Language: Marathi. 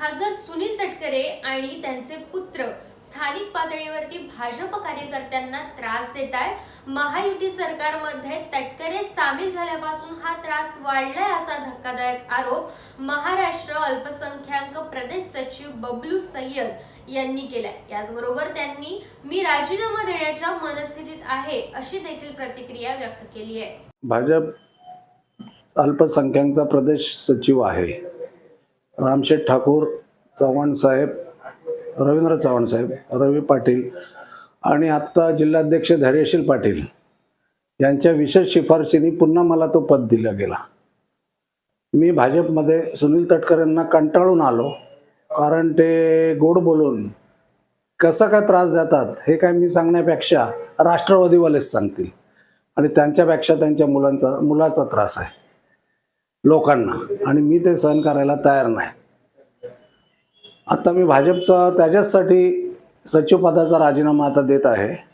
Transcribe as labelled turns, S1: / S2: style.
S1: खासदार सुनील तटकरे आणि त्यांचे पुत्र स्थानिक पातळीवरती भाजप कार्यकर्त्यांना त्रास देत आहे महायुती सरकारमध्ये तटकरे सामील झाल्यापासून हा त्रास वाढलाय असा धक्कादायक आरोप महाराष्ट्र अल्पसंख्याक प्रदेश सचिव बबलू सय्यद यांनी केलाय. याचबरोबर त्यांनी मी राजीनामा देण्याच्या मनस्थितीत आहे अशी देखील प्रतिक्रिया व्यक्त केली आहे.
S2: भाजप अल्पसंख्याकचा प्रदेश सचिव आहे. रामशेठ ठाकूर चव्हाण साहेब रवींद्र चव्हाण साहेब रवी पाटील आणि आत्ता जिल्हाध्यक्ष धैर्यशील पाटील यांच्या विशेष शिफारशीने पुन्हा मला तो पद दिला गेला. मी भाजपमध्ये सुनील तटकर यांना कंटाळून आलो कारण ते गोड बोलून कसं काय त्रास देतात हे काय मी सांगण्यापेक्षा राष्ट्रवादीवालेच सांगतील आणि त्यांच्यापेक्षा त्यांच्या मुलांचा मुलाचा त्रास आहे. लोकांना. आणि मी ते सहन करायला तयार नाही. आता मी भाजपचा त्याच्याचसाठी सचिवपदाचा राजीनामा आता देत आहे.